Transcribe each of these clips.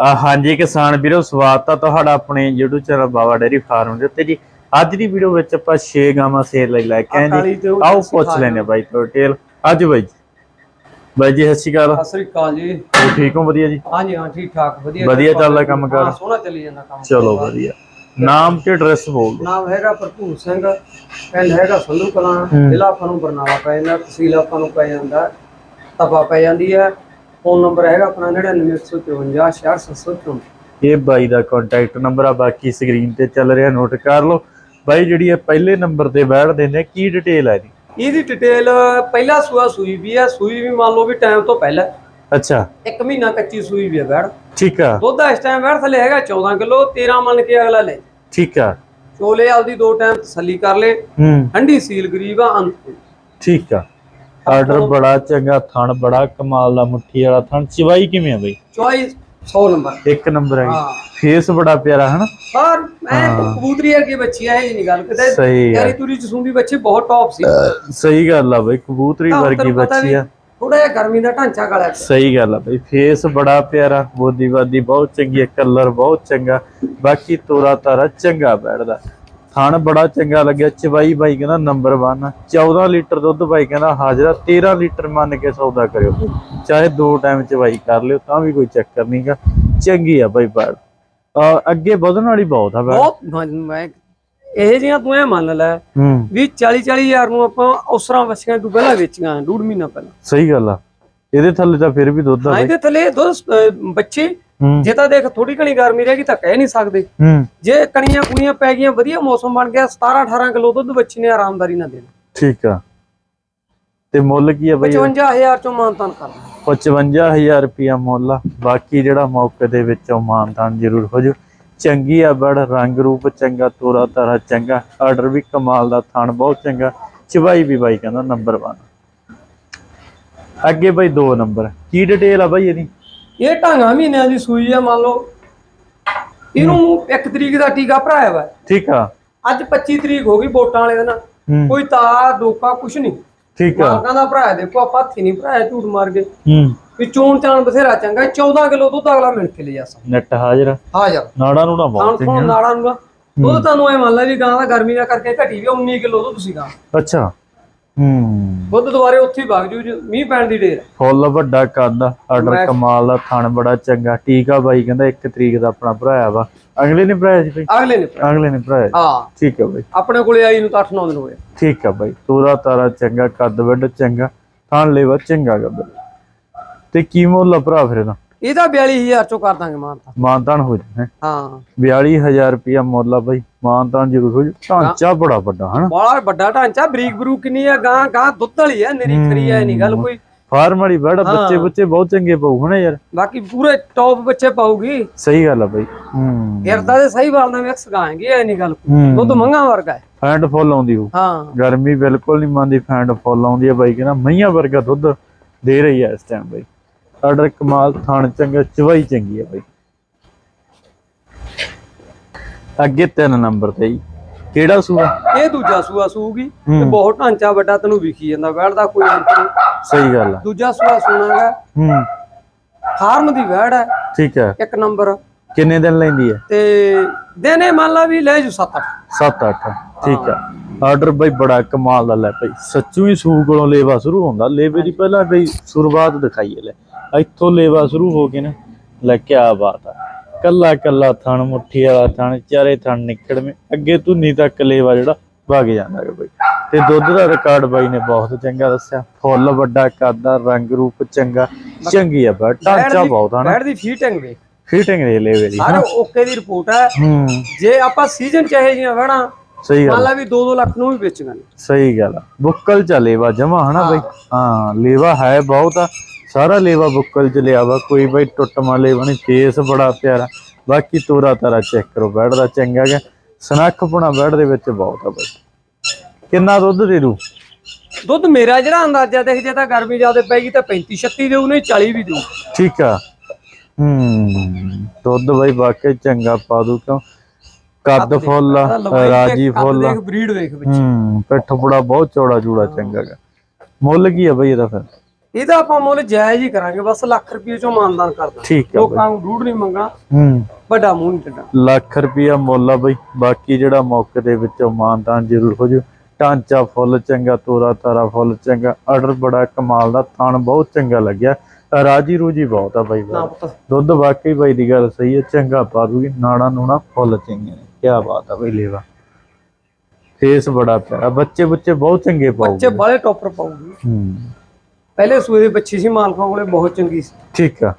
ਹਾਂਜੀ ਕਿਸਾਨ ਵੀਰੋ ਸਵਾਗਤ ਆ ਤੁਹਾਡਾ ਆਪਣੇ YouTube channel Baba dairy farm ਦੇ ਉੱਤੇ ਜੀ। ਅੱਜ ਦੀ ਵੀਡੀਓ ਵਿੱਚ ਆਪਾਂ 6 ਗਾਵਾਂ ਸੇਲ ਲਈ ਲੈ ਕੇ ਆਏ ਜੀ। ਆਓ ਪੁੱਛ ਲੈਨੇ ਬਾਈ ਤੋਂ ਡਿਟੇਲ ਅੱਜ ਬਾਈ ਜੀ। ਬਾਈ ਜੀ ਸਤਿ ਸ਼੍ਰੀ ਅਕਾਲ। ਸਤਿ ਸ੍ਰੀ ਅਕਾਲ ਜੀ। ਹੋਰ ਠੀਕ ਹੋ? ਵਧੀਆ ਜੀ? ਹਾਂਜੀ ਹਾਂ ਠੀਕ ਠਾਕ ਵਧੀਆ ਵਧੀਆ ਚੱਲਦਾ ਕੰਮ ਕਾਰ? ਹਾਂ, ਸੋਹਣਾ ਚੱਲੀ ਜਾਂਦਾ ਕੰਮ। ਚਲੋ ਵਧੀਆ। ਨਾਮ ਤੇ ਐਡਰੈਸ ਬੋਲ ਨਾਮ ਹੈਗਾ ਭਰਪੂਰ ਸਿੰਘ ਪਿੰਡ ਹੈਗਾ ਸੰਧੂ ਕਲਾਂ ਹੂੰ। ਜ਼ਿਲ੍ਹਾ ਆਪਾਂ ਨੂੰ ਬਰਨਾਲਾ ਪੈ ਜਾਂਦਾ ਤਹਿਸੀਲ ਆਪਾਂ ਨੂੰ ਪੈ ਜਾਂਦਾ ਤਪਾ ਪੈ ਜਾਂਦੀ ਹੈ। ਫੋਨ ਨੰਬਰ ਹੈਗਾ ਆਪਣਾ 9954 6754 ਇਹ ਬਾਈ ਦਾ ਕੰਟੈਕਟ ਨੰਬਰ ਆ ਬਾਕੀ ਸਕਰੀਨ ਤੇ ਚੱਲ ਰਿਹਾ ਨੋਟ ਕਰ ਲਓ। ਬਾਈ ਜਿਹੜੀ ਇਹ ਪਹਿਲੇ ਨੰਬਰ ਤੇ ਬੈਠ ਦਿੰਦੇ ਕੀ ਡਿਟੇਲ ਹੈ ਜੀ ਇਹਦੀ ਡਿਟੇਲ ਪਹਿਲਾ ਸੂਆ ਸੂਈ ਵੀ ਹੈ ਸੂਈ ਵੀ ਮੰਨ ਲਓ ਵੀ ਟਾਈਮ ਤੋਂ ਪਹਿਲਾਂ। ਅੱਛਾ। ਇੱਕ ਮਹੀਨਾ ਕੱਚੀ ਸੂਈ ਵੀ ਹੈ ਬੈੜ ਠੀਕ ਆ। ਦੁੱਧ ਇਸ ਟਾਈਮ ਬੈੜ ਥੱਲੇ ਹੈਗਾ 14 ਕਿਲੋ 13 ਮੰਨ ਕੇ ਅਗਲਾ ਲੈ। ਠੀਕ ਆ। ਚੋਲੇ ਆਪਦੀ ਦੋ ਟਾਈਮ ਤਸੱਲੀ ਕਰ ਲੇ। ਹੂੰ। ਠੰਡੀ ਸੀਲ ਗਰੀਬ ਆ ਅੰਤ ਠੀਕ ਆ। ਆਰਡਰ ਬੜਾ ਚੰਗਾ ਥਣ ਬੜਾ ਕਮਾਲ ਦਾ ਮੁੱਠੀ ਵਾਲਾ ਥਣ। ਚਵਾਈ ਕਿਵੇਂ ਆ ਬਈ? ਚੋਈ 100 ਨੰਬਰ। ਇੱਕ ਨੰਬਰ ਹੈ ਹਾਂ। ਫੇਸ ਬੜਾ ਪਿਆਰਾ ਹਨਾ? ਪਰ ਮੈਂ ਕਬੂਤਰੀ ਵਰਗੀ ਬੱਚੀ ਆ ਇਹ ਨਹੀਂ ਗੱਲ। ਕਿਤੇ ਸਹੀ ਯਾਰੀ ਤੁਰੀ ਚ ਸੁੰਦੀ ਬੱਚੀ ਬਹੁਤ ਟੌਪ ਸੀ। ਸਹੀ ਗੱਲ ਆ ਬਈ ਕਬੂਤਰੀ ਵਰਗੀ ਬੱਚੀ ਆ। ਥੋੜਾ ਜਿਹਾ ਗਰਮੀ ਦਾ ਢਾਂਚਾ ਗਲਿਆ ਸਹੀ ਗੱਲ ਆ ਬਈ ਫੇਸ ਬੜਾ ਪਿਆਰਾ ਬੋਦੀ ਬਾਦੀ ਬਹੁਤ ਚੰਗੀ ਹੈ ਕਲਰ ਬਹੁਤ ਚੰਗਾ ਬਾਕੀ ਤੋਰਾ ਤਾਰਾ ਚੰਗਾ ਬੈਠਦਾ। ਥਣ ਬੜਾ ਚੰਗਾ ਲੱਗਿਆ। ਚਵਾਈ ਬਾਈ ਕਹਿੰਦਾ ਨੰਬਰ 1 14 ਲੀਟਰ ਦੁੱਧ ਬਾਈ ਕਹਿੰਦਾ ਹਾਜ਼ਰਾ 13 ਲੀਟਰ ਮੰਨ ਕੇ ਸੌਦਾ ਕਰਿਓ। ਚਾਹੇ ਦੋ ਟਾਈਮ ਚਵਾਈ ਕਰ ਲਿਓ ਤਾਂ ਵੀ ਕੋਈ ਚੱਕਰ ਨਹੀਂਗਾ ਚੰਗੀ ਆ ਬਾਈ ਬੈੜ। ਅੱਗੇ ਵਧਣ ਵਾਲੀ ਬਹੁਤ ਆ ਬਹੁਤ ਮੈਂ- ਇਹ ਜਿਹੀਆਂ ਤੂੰ ਇਹ ਮੰਨ ਲੈ ਵੀ 40 40 ਹਜ਼ਾਰ ਨੂੰ ਆਪਾਂ ਉਸਰਾਂ ਵਸੀਆਂ ਤੋਂ ਪਹਿਲਾਂ ਵੇਚੀਆਂ ਡੂਢ ਮਹੀਨਾ ਪਹਿਲਾਂ। ਸਹੀ ਗੱਲ ਆ। ਇਹਦੇ ਥੱਲੇ ਤਾਂ ਫਿਰ ਵੀ ਦੁੱਧ ਆ ਇਹਦੇ ਥੱਲੇ ਦੋ ਬੱਚੇ ਜੇ ਤਾਂ ਦੇਖ ਥੋੜੀ ਘਣੀ ਗਰਮੀ ਰਹੇਗੀ ਤਾਂ ਕਹਿ ਨਹੀਂ ਸਕਦੇ। ਜੇ ਕਣੀਆਂ ਕੁਣੀਆਂ ਪੈ ਗਈਆਂ ਵਧੀਆ ਮੌਸਮ ਬਣ ਗਿਆ 17 18 ਕਿਲੋ ਦੁੱਧ ਬੱਚੀ ਨੇ ਆਰਾਮਦਾਰੀ ਨਾਲ ਦੇਣਾ। ਠੀਕ ਆ। ਤੇ ਮੁੱਲ ਕੀ ਆ ਬਾਈ? 55000 ਚੋਂ ਮਾਨਤਾਨ ਕਰਨਾ 55000 ਰੁਪਿਆ ਮੁੱਲ ਬਾਕੀ ਜਿਹੜਾ ਮੌਕੇ ਦੇ ਵਿੱਚ ਉਹ ਮਾਨਤਾਨ ਜ਼ਰੂਰ ਹੋ ਜੂ ਚੰਗੀ ਆ ਬੜ ਰੰਗ ਰੂਪ ਚੰਗਾ ਤੋਰਾ ਤਾਰਾ ਚੰਗਾ ਆਰਡਰ ਵੀ ਕਮਾਲ ਦਾ ਥਣ ਬਹੁਤ ਚੰਗਾ। ਚਵਾਈ ਵੀ ਬਾਈ ਕਹਿੰਦਾ ਨੰਬਰ 1 ਅੱਗੇ ਬਾਈ 2 ਨੰਬਰ ਕੀ ਡਿਟੇਲ ਆ ਬਾਈ ਇਹਦੀ? ਇਹ ਢਾਂਗਾ ਮਹੀਨਿਆਂ ਦੀ ਸੂਈ ਆ ਮੰਨ ਲਓ। ਇਹਨੂੰ 1 ਤਰੀਕ ਦਾ ਟੀਕਾ ਭਰਾਇਆ ਵਾ। ਠੀਕ ਆ। ਅੱਜ 25 ਤਰੀਕ ਹੋ ਗਈ ਵੋਟਾਂ ਵਾਲੇ ਦਿਨ ਕੋਈ ਤਾਰ ਡੋਕਾ ਕੁਛ ਨਹੀਂ ਠੀਕ ਆ। ਮਾਲਕਾਂ ਦਾ ਭਰਾਇਆ ਦੇਖੋ ਆਪਾਂ ਹੱਥੀ ਨਹੀਂ ਭਰਾਇਆ ਝੂਠ ਮਾਰ ਕੇ। ਹੂੰ। ਵੀ ਚੋਣ ਚਾਣ ਬਥੇਰਾ ਚੰਗਾ 14 ਕਿਲੋ ਦੁੱਧ ਅਗਲਾ ਮਿਲ ਕੇ ਲੈ ਜਾ ਸਕਦਾ ਨੈਟ ਹਾਜ਼ਰ ਹਾਜ਼ਰ। ਨਾੜਾ ਨੂੰ ਨਾ ਬਹੁਤ ਨਾੜਾਂ ਨੂੰ ਦੁੱਧ ਤੁਹਾਨੂੰ ਐ ਮੰਨ ਲੈ ਵੀ ਗਾਂ ਦਾ ਗਰਮੀ ਦਾ ਕਰਕੇ ਘਟੀ ਵੀ 19 ਕਿਲੋ ਦੁੱਧ ਸੀਗਾ ਅੱਛਾ। ਹੂੰ। ਦੁੱਧ ਦੁਬਾਰੇ ਉੱਥੇ ਹੀ ਵਗ ਜੂ ਜੇ ਮੀਂਹ ਪੈਣ ਦੀ ਢੇਰ ਫੁੱਲ ਵੱਡਾ ਕੱਦ ਆਰਡਰ ਕਮਾਲ ਦਾ ਥਣ ਬੜਾ ਚੰਗਾ। ਟੀਕਾ ਬਾਈ ਕਹਿੰਦਾ 1 ਤਰੀਕ ਦਾ ਆਪਣਾ ਭਰਾਇਆ ਵਾ। ਅਗਲੇ ਨੇ ਭਰਾਇਆ ਸੀ ਬਾਈ? ਅਗਲੇ ਨੇ ਅਗਲੇ ਨੇ ਭਰਾਇਆ ਹਾਂ। ਠੀਕ ਹੈ ਬਾਈ। ਆਪਣੇ ਕੋਲੇ ਆਈ ਨੂੰ ਤਾਂ 8-9 ਦਿਨ ਹੋਏ ਠੀਕ ਹੈ ਬਾਈ। ਤੋਰਾ ਤਾਰਾ ਚੰਗਾ ਕੱਦ ਵੱਡ ਚੰਗਾ ਥਣ ਲੈਵਾ ਚੰਗਾ ਗੱਬਰ। ਤੇ ਕੀ ਮੁੱਲ ਆ ਭਰਾ ਫਿਰ ਇਹਦਾ? ਇਹਦਾ 42000 ਚੋਂ ਕਰ ਦਾਂਗੇ ਮਾਨਤਾ ਮਾਨਤਾਨ ਹੋ ਜੂ ਹੈ। ਹਾਂ। 42000 ਰੁਪਿਆ ਮੁੱਲ ਆ ਬਾਈ। ਮਾਨਤਾਨ ਜ਼ਰੂਰ ਹੋ ਜੂ ਢਾਂਚਾ ਬੜਾ ਵੱਡਾ ਹਨਾ? ਬੜਾ ਵੱਡਾ ਢਾਂਚਾ ਬਰੀਕ ਬਰੂਕ ਕਿੰਨੀ ਆ ਗਾਂ ਗਾਂ ਦੁੱਧ ਵਾਲੀ ਆ ਨਰੀ ਖਰੀ ਆ ਨਹੀਂ ਗੱਲ ਕੋਈ। ਫਾਰਮ ਵਾਲੀ ਬੜਾ ਬੱਚੇ ਬੱਚੇ ਬਹੁਤ ਚੰਗੇ ਪਾਉ ਹਨਾ ਯਾਰ? ਬਾਕੀ ਪੂਰੇ ਟੌਪ ਬੱਚੇ ਪਾਉਗੀ ਸਹੀ ਗੱਲ ਆ ਬਾਈ। ਹੂੰ। ਗਿਰਦਾ ਦੇ ਸਹੀ ਵਾਲ ਨਾਲ ਮਿਕਸ ਗਾਏਗੇ ਐ ਨਹੀਂ ਗੱਲ ਕੋਈ। ਹੂੰ। ਦੁੱਧ ਮੰਗਾ ਵਰਗਾ ਹੈ। ਫੈਂਟ ਫੁੱਲ ਆਉਂਦੀ ਹੋ ਹਾਂ। ਗਰਮੀ ਬਿਲਕੁਲ ਨਹੀਂ ਮੰਨਦੀ ਫੈਂਟ ਫੁੱਲ ਆਉਂਦੀ ਹੈ ਬਾਈ ਕਹਿੰਦਾ ਮਈਆਂ ਵਰਗਾ ਦੁੱਧ ਦੇ ਰਹੀ ਹੈ ਇਸ ਟਾਈਮ ਬਾਈ। ਆਰਡਰ ਕਮਾਲ ਥਾਣ ਚੰਗਾ ਚਵਾਈ ਚੰਗੀ ਹੈ ਬਾਈ। ਅੱਗੇ ਤਿੰਨ ਨੰਬਰ ਤੇ ਜੀ। ਕਿਹੜਾ ਸੂਆ? ਇਹ ਦੂਜਾ ਸੂਆ ਸੂਗੀ ਤੇ ਹੂੰ। ਬਹੁਤ ਢਾਂਚਾ ਵੱਡਾ ਤੈਨੂੰ ਵਿਖੀ ਜਾਂਦਾ ਵੈੜ ਦਾ ਕੋਈ ਅੰਤ ਨਹੀਂ। ਸਹੀ ਗੱਲ ਆ। ਦੂਜਾ ਸੂਆ ਸੋਣਾਗਾ। ਹੂੰ। ਫਾਰਮ ਦੀ ਵੈੜ ਹੈ। ਠੀਕ ਹੈ ਇੱਕ ਨੰਬਰ। ਕਿੰਨੇ ਦਿਨ ਲੈਂਦੀ ਹੈ ਤੇ ਦਿਨੇ ਮੰਨ ਲਾ ਵੀ ਲੈ ਜੂ 7-8 7-8 ਠੀਕ ਆ। ਆਰਡਰ ਬਾਈ ਬੜਾ ਕਮਾਲ ਦਾ ਲੈ ਭਾਈ। ਸੱਚੂ ਹੀ ਸੂ ਕੋਲੋਂ ਲੇਵਾ ਸ਼ੁਰੂ ਹੁੰਦਾ। ਲੇਵੇ ਦੀ ਪਹਿਲਾਂ ਬਈ ਸ਼ੁਰੂਆਤ ਦਿਖਾਈਏ ਲੈ। ਇੱਥੋਂ ਲੇਵਾ ਸ਼ੁਰੂ ਹੋ ਕੇ ਨਾ। ਲੈ ਕਿਆ ਬਾਤ ਆ। ਕੱਲਾ ਕੱਲਾ ਥਣ ਮੁੱਠੀ ਵਾਲਾ ਥਣ ਚਾਰੇ ਥਣ ਨਿਕੜਵੇਂ ਅੱਗੇ ਧੁੰਨੀ ਤੱਕ ਲੇਵਾ ਜਿਹੜਾ ਵਗ ਜਾਂਦਾ ਹੈ ਬਾਈ। ਤੇ ਦੁੱਧ ਦਾ ਰਿਕਾਰਡ ਬਾਈ ਨੇ ਬਹੁਤ ਚੰਗਾ ਦੱਸਿਆ। ਫੁੱਲ ਵੱਡਾ ਕੱਦਾ ਰੰਗ ਰੂਪ ਚੰਗਾ। ਚੰਗੀ ਆ ਬਾ ਢਾਂਚਾ ਬਹੁਤ ਆ ਨਾ। ਵੈੜ ਦੀ ਫੀਟਿੰਗ ਵੇ ਫਿਟਿੰਗ ਦੇ ਲੇਵੇ ਦੀ ਸਾਰੇ ਓਕੇ ਦੀ ਰਿਪੋਰਟ ਹੈ। ਜੇ ਆਪਾਂ ਸੀਜ਼ਨ ਚਾਹੇ ਜੀਆਂ ਵੈੜਾਂ ਸਹੀ ਗੱਲ ਮੰਨ ਲਾ ਵੀ 2-2 ਲੱਖ ਨੂੰ ਵੀ ਵੇਚੀਆਂ ਨੇ ਸਹੀ ਗੱਲ ਆ। ਬੁੱਕਲ ਚ ਲੇਵਾ ਜਮਾ ਹਨਾ ਬਈ? ਹਾਂ ਲੇਵਾ ਹੈ ਬਹੁਤ ਆ। ਸਾਰਾ ਲੇਵਾ ਬੁੱਕਲ ਚ ਲਿਆ ਵਾ ਕੋਈ ਬਈ ਟੁੱਟਮਾ ਲੇਵਾ ਨਹੀਂ ਫੇਸ ਬੜਾ ਪਿਆਰਾ। ਬਾਕੀ ਤੋਰਾ ਤਾਰਾ ਚੈੱਕ ਕਰੋ ਬੈਡ ਦਾ ਚੰਗਾ ਗਿਆ। ਸਨੱਖ ਪੁਣਾ ਬੈਡ ਦੇ ਵਿੱਚ ਬਹੁਤ ਆ ਬਈ। ਕਿੰਨਾ ਦੁੱਧ ਦੇ ਦੂ? ਦੁੱਧ ਮੇਰਾ ਜਿਹੜਾ ਅੰਦਾਜ਼ਾ ਦੇਖ ਜੇ ਤਾਂ ਗਰਮੀ ਜ਼ਿਆਦਾ ਪੈਗੀ ਤਾਂ 35 36 ਦੇਊ ਨਹੀਂ 40 ਵੀ ਦੇਊ। ਠੀਕ ਆ। ਹੂੰ ਦੁੱਧ ਬਈ ਵਾਕਈ ਚੰਗਾ ਪਾ ਦੂ ਕਿਉਂ? ਕੱਦ ਫੁੱਲ ਰਾਜੀ ਫੁੱਲ ਦੇਖ ਬਰੀਡ ਵੇਖ ਵਿੱਚ। ਹੂੰ ਪਿੱਠ ਬੜਾ ਬਹੁਤ ਚੌੜਾ ਜੂੜਾ ਚੰਗਾ ਗਾ। ਮੁੱਲ ਕੀ ਆ ਬਈ ਇਹਦਾ ਫਿਰ? ਇਹਦਾ ਆਪਾਂ ਮੁੱਲ ਜਾਇਜ਼ ਹੀ ਕਰਾਂਗੇ ਬਸ ਲੱਖ ਰੁਪਏ ਚੋਂ ਮਾਨਦਾਨ ਕਰਦਾ। ਠੀਕ ਬਈ। ਲੋਕਾਂ ਨੂੰ ਡੂਢ ਨਹੀਂ ਮੰਗਣਾ ਹੂੰ। ਵੱਡਾ ਮੂੰਹ ਨਹੀਂ ਟੱਡਾ ਲੱਖ ਰੁਪਿਆ ਮੁੱਲ ਆ ਬਈ ਬਾਕੀ ਜਿਹੜਾ ਮੌਕੇ ਦੇ ਵਿੱਚੋਂ ਮਾਨਤਾਨ ਜ਼ਰੂਰ ਹੋ ਜੂ ਢਾਂਚਾ ਫੁੱਲ ਚੰਗਾ ਤੋਰਾ ਤਾਰਾ ਫੁੱਲ ਚੰਗਾ ਆਰਡਰ ਬੜਾ ਕਮਾਲ ਦਾ ਥਣ ਬਹੁਤ ਚੰਗਾ ਲੱਗਿਆ। ਰਾਜੀ ਰੂਜੀ ਬਹੁਤ ਆ ਬਾਈ ਦੁੱਧ ਵਾਕਈ ਬਾਈ ਦੀ ਗੱਲ ਸਹੀ ਹੈ ਚੰਗਾ ਪਾ ਦੂਗੀ ਨਾੜਾ ਨੂਣਾ ਫੁੱਲ ਚੰਗੇ ਨੇ। ਕੀ ਬਾਤ ਆ ਬਈ ਲੇਵਾ। ਫੇਸ ਬੜਾ ਪਿਆਰਾ ਬੱਚੇ ਬੱਚੇ ਬਹੁਤ ਚੰਗੇ ਬੱਚੇ ਪਾਉਗੇ। ਬਾਲੇ ਟੌਪਰ ਪਾਉਗੀ। ਹੂੰ। ਪਹਿਲੇ ਸੂਏ ਦੀ ਬੱਚੀ ਸੀ ਮਾਲਕਾਂ ਕੋਲੇ ਬਹੁਤ ਚੰਗੀ ਸੀ। ਠੀਕ ਆ।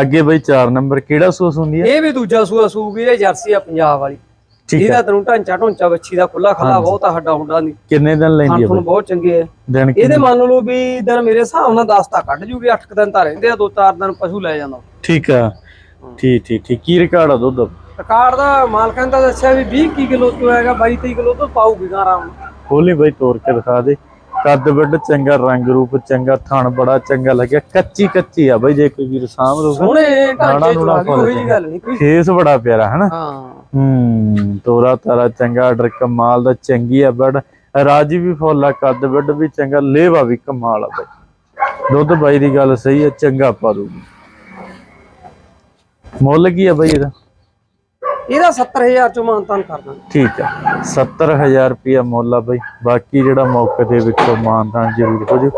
ਅੱਗੇ ਬਈ 4 ਨੰਬਰ ਕਿਹੜਾ ਸੂਸ ਹੁੰਦੀ ਹੈ ਇਹ ਵੀ ਦੂਜਾ ਸੂਆ ਸੂਗੀ ਇਹ ਜਰਸੀ ਆ ਪੰਜਾਬ ਵਾਲੀ। ਠੀਕ ਇਹਦਾ ਤੈਨੂੰ ਢਾਂਚਾ ਢੋਂਚਾ ਬੱਚੀ ਦਾ ਖੁੱਲਾ ਖੱਲਾ ਬਹੁਤ ਆ ਹੱਡਾ ਹੁੱਡਾ ਨਹੀਂ। ਕਿੰਨੇ ਦਿਨ ਲੈਂਦੀ ਹੈ ਤੁਹਾਨੂੰ ਬਹੁਤ ਚੰਗੇ ਆ। ਦਿਨ ਇਹਦੇ ਮੰਨ ਲਓ ਵੀ ਦਿਨ ਮੇਰੇ ਹਿਸਾਬ ਨਾਲ 10 ਤਾਂ ਕੱਢ ਜੂਗੀ 8 ਦਿਨ ਤਾਂ ਰਹਿੰਦੇ ਆ ਦੋ ਚਾਰ ਦਿਨ ਪਸ਼ੂ ਲੈ ਜਾਂਦਾ। ਠੀਕ ਆ। ਠੀਕ ਠੀਕ ਠੀਕ। ਕੀ ਰਿਕਾਰਡ ਆ ਦੁੱਧ? ਰਿਕਾਰਡ ਦਾ ਮਾਲਕਾਂ ਦਾ ਦੱਸਿਆ ਵੀ 20 ਕੀ ਕਿਲੋ ਤੋਂ ਹੈਗਾ 22 23 ਕਿਲੋ ਤੋਂ ਪਾਊਗੀ ਗਾਂ ਆਰਾਮ ਖੋਲੀ ਬਈ ਤੋੜ ਕੇ ਦਿਖਾ ਦੇ। ਕੱਦ ਵੱਡ ਚੰਗਾ ਰੰਗ ਰੂਪ ਚੰਗਾ ਥਣ ਬੜਾ ਚੰਗਾ ਲੱਗਿਆ। ਕੱਚੀ ਕੱਚੀ ਆ ਬਈ ਜੇ ਕੋਈ ਵੀਰ ਸਾਂਭ ਲਊਗਾ ਸੋਹਣੇ ਢਾਂਚੇ ਨੂੜਾ ਚ ਕੋਈ ਜੀ ਗੱਲ ਨਹੀਂ ਕੋਈ ਫੇਸ ਬੜਾ ਪਿਆਰਾ ਹਨਾ? ਹਾਂ। ਹੂੰ ਤੋਰਾ ਤਾਰਾ ਚੰਗਾ ਆਰਡਰ ਕਮਾਲ ਦਾ ਚੰਗੀ ਆ ਬੜ। ਰਾਜੀ ਵੀ ਫੁੱਲਾ ਕੱਦ ਵੱਡ ਵੀ ਚੰਗਾ ਲੇਵਾ ਵੀ ਕਮਾਲ ਆ ਬਈ। ਦੁੱਧ ਬਾਈ ਦੀ ਗੱਲ ਸਹੀ ਹੈ ਚੰਗਾ ਪਾ ਦੂਗੀ। ਮੁੱਲ ਕੀ ਆ ਬਈ ਇਹਦਾ? ਇਹਦਾ 70000 ਚੋਂ ਮਾਨਤਾਨ ਕਰਦਾ ਠੀਕ ਆ। 70000 ਰੁਪਿਆ ਮੁੱਲ ਆ ਬਈ। ਬਾਕੀ ਜਿਹੜਾ ਮੌਕੇ ਦੇ ਵਿੱਚੋਂ ਮਾਨਦਾਨ ਜ਼ਰੂਰ ਹੋ ਜੂ।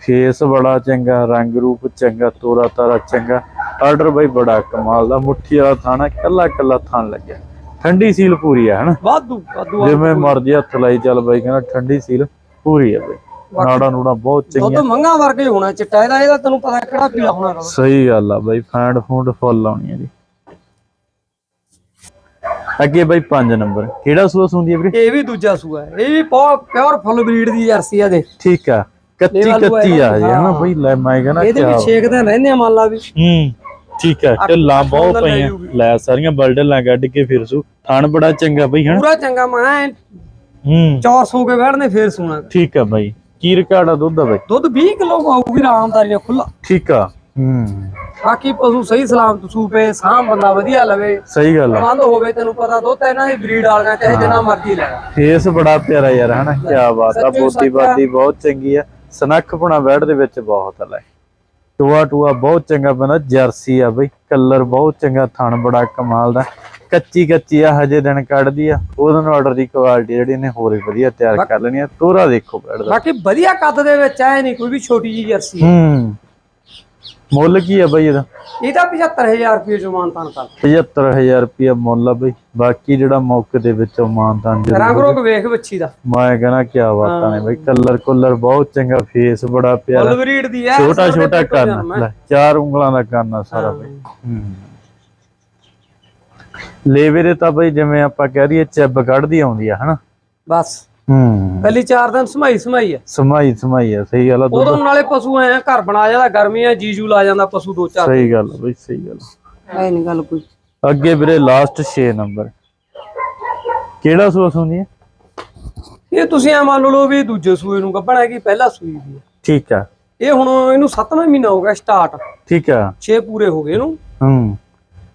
ਫੇਸ ਬੜਾ ਚੰਗਾ ਰੰਗ ਰੂਪ ਚੰਗਾ ਤੋਰਾ ਤਾਰਾ ਚੰਗਾ। ਆਰਡਰ ਬਈ ਬੜਾ ਕਮਾਲ ਦਾ। ਮੁੱਠੀ ਵਾਲਾ ਥਾਣਾ ਕੱਲਾ ਕੱਲਾ ਥਾਣ ਲੱਗਿਆ। ਠੰਡੀ ਸੀਲ ਪੂਰੀ ਆ ਹਨਾ? ਵਾਧੂ ਵਾਧੂ। ਜਿਵੇਂ ਮਰਜ਼ੀ ਹੱਥ ਲਾਈ ਚੱਲ ਬਾਈ ਕਹਿੰਦਾ ਠੰਡੀ ਸੀਲ ਪੂਰੀ ਆ ਬਈ। ਨਾੜਾ ਨੂੜਾ ਬਹੁਤ ਦੁੱਧ ਚੰਗੀਆਂ। ਮੰਗਾ ਵਰਗਾ ਹੀ ਹੋਣਾ ਚਿੱਟਾ ਇਹਦਾ ਇਹਦਾ ਤੈਨੂੰ ਪਤਾ ਕਿਹੜਾ ਪੀਲਾ ਹੋਣਾ। ਸਹੀ ਗੱਲ ਆ ਬਾਈ ਫੈਂਡ ਫੂਡ ਫੁੱਲ ਲਾਉਣੀ ਆ ਜੀ। ਅੱਗੇ ਬਾਈ 5 ਨੰਬਰ। ਕਿਹੜਾ ਸੂਸ ਹੁੰਦੀ ਹੈ ਵੀਰੇ? ਇਹ ਵੀ ਦੂਜਾ ਸੂਆ ਹੈ। ਇਹ ਵੀ ਪਿਓਰ ਫੁੱਲ ਬਰੀਡ ਦੀ ਜਰਸੀ ਆ ਦੇ ਠੀਕ ਆ। ਵਾਲਾ ਕੱਚੀ ਆ ਜੀ ਹਨਾ। ਬਈ? ਲੈ ਮੈਂ ਕਹਿੰਦਾ ਇਹਦੇ ਕਿਆ ਵੀ ਛੇਕ ਦਿਨ ਰਹਿੰਦੇ ਆ ਮੰਨ ਲਾ ਵੀ। ਹੂੰ ਠੀਕ ਹੈ ਤੇ ਲਾਂ ਬਹੁਤ ਲੈ ਪਈਆਂ। ਲੈ ਸਾਰੀਆਂ ਬਲਡਲਾਂ ਕੱਢ ਕੇ ਫਿਰ ਸੂ। ਥਣ ਬੜਾ ਚੰਗਾ ਬਈ ਹਨਾ? ਪੂਰਾ ਚੰਗਾ ਮੈਂ ਹੂੰ। ਚੌਰ ਸੌ ਕੇ ਬੈਠਨੇ ਫੇਰ ਸੂਣਾ। ਠੀਕ ਆ ਬਾਈ। ਕੀ ਰਿਕਾਰਡ ਆ ਦੁੱਧ ਦਾ ਬਾਈ? ਦੁੱਧ 20 ਕਿਲੋ ਆਊਗੀ ਆਰਾਮਦਾਰੀ ਨਾਲ ਖੁੱਲਾ ਠੀਕ ਆ। ਹੂੰ ਬਾਕੀ ਪਸ਼ੂ ਸਹੀ ਸਲਾਮਤ ਸੂਪੇ ਸਾਂਭ ਬੰਦਾ ਵਧੀਆ ਲਵੇ। ਸਹੀ ਗੱਲ ਆ। ਬੰਦ ਹੋਵੇ ਤੈਨੂੰ ਪਤਾ ਦੁੱਧ ਇਹਨਾਂ ਦੀ ਬਰੀਡ ਵਾਲੀਆਂ ਚਾਹੇ ਜਿੰਨਾ ਮਰਜ਼ੀ ਲੈ। ਫੇਸ ਬੜਾ ਪਿਆਰਾ ਯਾਰ ਹਨਾ? ਕੀ ਬਾਤ ਆ ਸੱਚੀ ਬੋਦੀ ਸੱਚ। ਆ। ਬਾਦੀ ਬਹੁਤ ਚੰਗੀ ਆ। ਸਨੱਖਪਣਾ ਬੈਡ ਦੇ ਵਿੱਚ ਬਹੁਤ ਲੈ। ਟੂਆ ਟੂਆ ਬਹੁਤ ਚੰਗਾ ਬੰਦਾ ਜਰਸੀ ਆ ਬਈ। ਕਲਰ ਬਹੁਤ ਚੰਗਾ ਥਣ ਬੜਾ ਕਮਾਲ ਦਾ। ਕੱਚੀ ਕੱਚੀ ਆ ਹਜੇ ਦਿਨ ਕੱਢਦੀ ਆ। ਉਹਦੇ ਨਾਲ ਆਰਡਰ ਦੀ ਕੁਆਲਿਟੀ ਜਿਹੜੀ ਇਹਨੇ ਹੋਰ ਵੀ ਵਧੀਆ ਤਿਆਰ ਕਰ ਲੈਣੀ ਆ। ਤੋਰਾ ਦੇਖੋ ਬੈਡ ਦਾ। ਬਾਕੀ ਵਧੀਆ ਕੱਦ ਦੇ ਵਿੱਚ ਐ ਨਹੀਂ ਕੋਈ ਵੀ ਛੋਟੀ ਜੀ ਜਰਸੀ ਹੈ। ਮੁੱਲ ਕੀ ਆ ਬਈ ਇਹਦਾ? ਇਹਦਾ 75000 ਰੁਪਏ ਜੋ ਮਾਨਤਾਨ ਕਰ 75000 ਰੁਪਇਆ ਮੁੱਲ ਆ ਬਈ। ਬਾਕੀ ਜਿਹੜਾ ਮੌਕੇ ਦੇ ਵਿੱਚੋਂ ਮਾਨਤਾਨ ਰੰਗ ਜ਼ਰੂਰ ਰੋਗ ਵੇਖ ਬੱਚੀ ਦਾ। ਮੈਂ ਕਹਣਾ ਕੀ ਬਾਤਾਂ ਨੇ ਬਈ। ਕਲਰ ਕੁਲਰ ਬਹੁਤ ਚੰਗਾ ਫੇਸ ਬੜਾ ਪਿਆਰਾ। ਬਰੀਡ ਦੀ ਐ ਛੋਟਾ ਛੋਟਾ ਕੰਨ। ਲੈ ਚਾਰ ਉਂਗਲਾਂ ਦਾ ਕੰਨ ਆ ਸਾਰਾ ਬਈ। ਲੇਵੇ ਦੇ ਤਾਂ ਬਈ ਜਿਵੇਂ ਆਪਾਂ ਕਹਿ ਦਈਏ ਚੱਬ ਕੱਢਦੀ ਆਉਂਦੀ ਆ ਹਨਾ? ਬਸ। ਹੂੰ। ਪਹਿਲੀ 4 ਦਿਨ ਸਮਾਈ ਸਮਾਈ ਆ। ਸਮਾਈ ਸਮਾਈ ਆ ਸਹੀ ਗੱਲ ਆ ਦੁੱਧ ਉਦੋਂ ਨਾਲੇ ਪਸ਼ੂ ਐ ਘਰ ਬਣਾ ਜਾਂਦਾ ਗਰਮੀ ਆ ਜੀਜੂ ਲਾ ਜਾਂਦਾ ਪਸ਼ੂ ਦੋ ਚਾਰ ਸਹੀ ਗੱਲ ਆ ਬਈ ਸਹੀ ਗੱਲ ਆ। ਐ ਨਹੀਂ ਗੱਲ ਕੋਈ। ਅੱਗੇ ਵੀਰੇ ਲਾਸਟ 6 ਨੰਬਰ। ਕਿਹੜਾ ਸੂਸ ਹੁੰਦੀ ਹੈ ਇਹ ਤੁਸੀਂ ਐ ਮੰਨ ਲਓ ਵੀ ਦੂਜੇ ਸੂਏ ਨੂੰ ਗੱਭਣਾ ਹੈ ਕਿ ਪਹਿਲਾ ਸੂਈ ਦੀ ਠੀਕ ਆ। ਇਹ ਹੁਣ ਇਹਨੂੰ 7ਵਾਂ ਮਹੀਨਾ ਹੋ ਗਿਆ ਸਟਾਰਟ। ਠੀਕ ਆ। 6 ਪੂਰੇ ਹੋ ਗਏ ਇਹਨੂੰ। ਹੂੰ।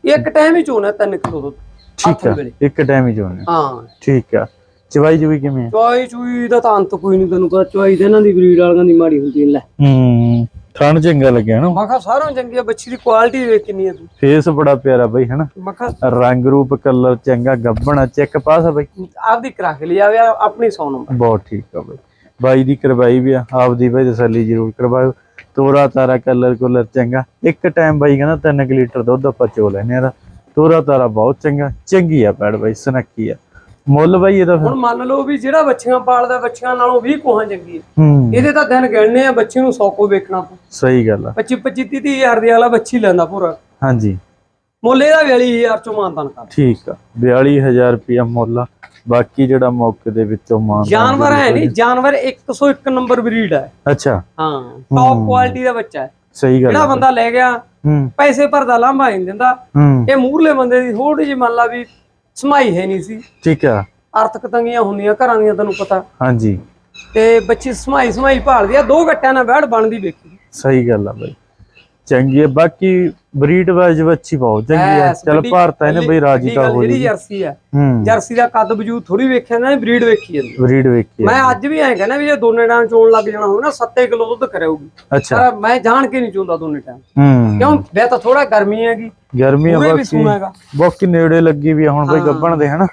ਇੱਕ ਟਾਈਮ ਹੀ ਚੋਣਾ 3 ਕਿਲੋ ਦੁੱਧ। ਠੀਕ ਆ ਵੇਲੇ। ਇੱਕ ਟਾਈਮ ਹੀ ਚੋਣੇ। ਹਾਂ। ਠੀਕ ਆ। ਚਵਾਈ ਜੁਈ ਕਿਵੇਂ ਆ? ਚੁਆਈ ਚੂਈ ਦਾ ਤਾਂ ਅੰਤ ਕੋਈ ਨਹੀਂ ਤੈਨੂੰ ਪਤਾ ਚੁਆਈ ਤੇ ਇਹਨਾਂ ਦੀ ਬਰੀਡ ਵਾਲਿਆਂ ਦੀ ਮਾੜੀ ਹੁੰਦੀ ਲੈ। ਹੂੰ ਥਣ ਚੰਗਾ ਲੱਗਿਆ ਨਾ। ਮੈਂ ਕਿਹਾ ਸਾਰਿਆਂ ਚੰਗੀ ਆ ਬੱਚੀ ਦੀ ਕੁਆਲਿਟੀ ਵੇਖ ਕਿੰਨੀ ਆ ਤੂੰ। ਫੇਸ ਬੜਾ ਪਿਆਰਾ ਬਈ ਹਨਾ? ਮੈਂ ਕਿਹਾ ਰੰਗ ਰੂਪ ਕਲਰ ਚੰਗਾ ਗੱਬਣਾ ਚੈੱਕ ਪਾਸ ਆ ਬਈ। ਆਪਦੀ ਕਰਾ ਕੇ ਲਿਆਵੇ ਆਪਣੀ ਸੌ ਨੰਬਰ। ਬਹੁਤ ਠੀਕ ਆ ਬਈ। ਬਾਈ ਦੀ ਕਰਵਾਈ ਵੀ ਆ ਆਪਦੀ ਬਈ ਤਸੱਲੀ ਜ਼ਰੂਰ ਕਰਵਾਇਓ। ਤੋਰਾ ਤਾਰਾ ਕਲਰ ਕੁਲਰ ਚੰਗਾ। ਇੱਕ ਟਾਈਮ ਬਾਈ ਕਹਿੰਦਾ 3 ਲੀਟਰ ਦੁੱਧ ਆਪਾਂ ਚੋ ਲੈਨੇ ਆ ਤੋਰਾ ਤਾਰਾ ਬਹੁਤ ਚੰਗਾ ਚੰਗੀ ਆ ਪੈੜ ਬਾਈ ਸਨੱਕੀ ਆ। ਮੁੱਲ ਬਾਈ ਇਹਦਾ ਫਿਰ। ਹੁਣ ਮੰਨ ਲਓ ਵੀ ਜਿਹੜਾ ਬੱਚੀਆਂ ਪਾਲਦਾ ਬੱਚੀਆਂ ਨਾਲੋਂ 20 ਕੋਹਾਂ ਚੰਗੀ ਹੈ। ਹੂੰ। ਇਹਦੇ ਤਾਂ ਦਿਨ ਗਿਣਨੇ ਆ ਬੱਚੇ ਨੂੰ 100 ਕੋ ਵੇਖਣਾ ਪਊ। ਸਹੀ ਗੱਲ ਆ। 25 25 30 ਹਜ਼ਾਰ ਦੀ ਵਾਲਾ ਬੱਚੀ ਲੈਂਦਾ ਪੂਰਾ। ਹਾਂਜੀ। ਮੁੱਲ ਇਹਦਾ 42000 ਚੋਂ ਮਾਨਤਾਨ ਕਰ। ਠੀਕ ਆ। 42000 ਰੁਪਇਆ ਮੁੱਲ ਆ। ਬਾਕੀ ਜਿਹੜਾ ਮੌਕੇ ਦੇ ਵਿੱਚੋਂ ਮਾਨ ਜਾਨਵਰ ਹੈ ਨਹੀਂ ਜਾਨਵਰ 101 ਨੰਬਰ ਬਰੀਡ ਹੈ। ਅੱਛਾ। ਹਾਂ ਟੌਪ ਕੁਆਲਿਟੀ ਦਾ ਬੱਚਾ ਹੈ। ਸਹੀ ਗੱਲ ਜਿਹੜਾ ਬੰਦਾ ਲੈ ਗਿਆ ਪੈਸੇ ਭਰਦਾ ਲਾਂਭਾ ਨਹੀਂ ਦਿੰਦਾ। ਇਹ ਮੂਰਲੇ ਬੰਦੇ ਦੀ ਥੋੜੀ ਜਿਹੀ ਮੰਨ ਲਾ ਵੀ ਸਮਾਈ ਹੈ ਨਹੀਂ ਸੀ। ਠੀਕ ਆ। ਆਰਥਿਕ ਤੰਗੀਆਂ ਹੁੰਦੀਆਂ ਘਰਾਂ ਦੀਆਂ ਤੈਨੂੰ ਪਤਾ। ਹਾਂਜੀ। ਤੇ ਬੱਚੀ ਸਮਾਈ ਸਮਾਈ ਭਾਲਦੀ ਆ ਦੋ ਗੱਟਿਆਂ ਨਾਲ ਬੈੜ ਬਣਦੀ ਵੇਖੀ। ਸਹੀ ਗੱਲ ਆ ਬਾਈ। ਚੰਗੀ ਹੈ ਬਾਕੀ ਬਰੀਡ ਵਾਈਜ਼ ਬੱਚੀ ਬਹੁਤ ਚੰਗੀ ਹੈ। ਐਸ ਚਲ ਵੱਡੀ- ਭਾਰਤ ਇਹਨੇ ਬਈ ਵੱਡੀ ਰਾਜੀ ਤਾਂ ਗੱਲ ਹੋ ਜਿਹੜੀ ਜੀ ਜਰਸੀ ਹੈ ਹੂੰ। ਜਰਸੀ ਦਾ ਕੱਦ ਵਜੂਦ ਥੋੜੀ ਵੇਖਿਆ ਨਾ ਬਰੀਡ ਵੇਖੀ ਜਾਂਦੀ ਬਰੀਡ ਵੇਖੀ ਮੈਂ ਹੈ। ਅੱਜ ਵੀ ਐਂ ਕਹਿੰਦਾ ਵੀ ਜੇ ਦੋਨੇ ਟਾਈਮ ਚੋਣ ਲੱਗ ਜਾਣਾ ਹੋਵੇ ਨਾ 7 ਕਿਲੋ ਦੁੱਧ ਕਰਾਊਗੀ। ਅੱਛਾ। ਪਰ ਮੈਂ ਜਾਣ ਕੇ ਨਹੀਂ ਚੋਂਦਾ ਦੋਨੇ ਟਾਈਮ ਹੂੰ। ਕਿਉਂ? ਵੇ ਤਾਂ ਥੋੜਾ ਗਰਮੀ ਹੈਗੀ। ਗਰਮੀ ਆ ਵੀ ਬਾਕੀ। ਸੂਣਾ ਹੈਗਾ। ਬਾਕੀ ਨੇੜੇ ਲੱਗੀ ਵੀ ਆ ਹੁਣ ਬਈ ਹਾਂ। ਗੱਬਣ ਦੇ ਹਨਾ।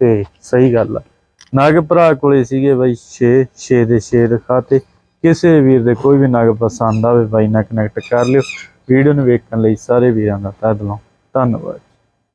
ਤੇ ਸਹੀ ਗੱਲ ਆ। ਨਾਗ ਭਰਾ ਕੋਲੇ ਸੀਗੇ ਬਾਈ 6 6 ਦੇ 6 ਦਿਖਾਤੇ ਕਿਸੇ ਵੀਰ ਦੇ ਕੋਈ ਵੀ ਨਗ ਪਸੰਦ ਆਵੇ ਬਾਈ ਨਾਲ ਕਨੈਕਟ ਕਰ ਲਿਓ। ਵੀਡੀਓ ਨੂੰ ਵੇਖਣ ਲਈ ਸਾਰੇ ਵੀਰਾਂ ਦਾ ਤਹਿ ਦਿਲੋਂ ਧੰਨਵਾਦ।